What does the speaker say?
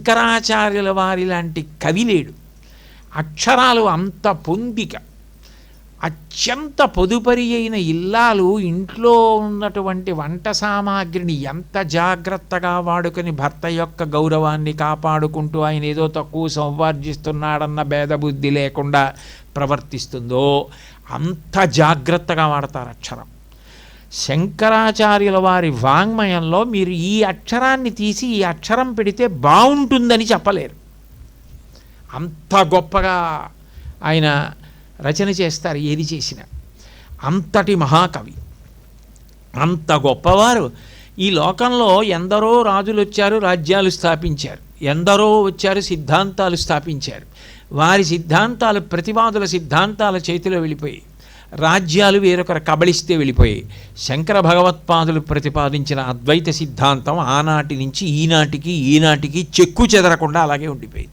శంకరాచార్యుల వారి లాంటి కవి లేడు. అక్షరాలు అంత పొందిక. అత్యంత పొదుపరి అయిన ఇల్లాలు ఇంట్లో ఉన్నటువంటి వంట సామాగ్రిని ఎంత జాగ్రత్తగా వాడుకొని భర్త యొక్క గౌరవాన్ని కాపాడుకుంటూ ఆయన ఏదో తక్కువ సంవార్జిస్తున్నాడన్న భేదబుద్ధి లేకుండా ప్రవర్తిస్తుందో అంత జాగ్రత్తగా వాడతారు అక్షరం. శంకరాచార్యుల వారి వాంగ్మయంలో మీరు ఈ అక్షరాన్ని తీసి ఈ అక్షరం పెడితే బాగుంటుందని చెప్పలేరు. అంత గొప్పగా ఆయన రచన చేస్తారు ఏది చేసినా. అంతటి మహాకవి. అంత గొప్పవారు. ఈ లోకంలో ఎందరో రాజులు వచ్చారు రాజ్యాలు స్థాపించారు. ఎందరో వచ్చారు సిద్ధాంతాలు స్థాపించారు. వారి సిద్ధాంతాలు ప్రతివాదుల సిద్ధాంతాల చేతిలో వెళ్ళిపోయి రాజ్యాలు వేరొకరు కబళిస్తే వెళ్ళిపోయాయి. శంకర భగవత్పాదులు ప్రతిపాదించిన అద్వైత సిద్ధాంతం ఆనాటి నుంచి ఈనాటికి ఈనాటికి చెక్కు చెదరకుండా అలాగే ఉండిపోయింది.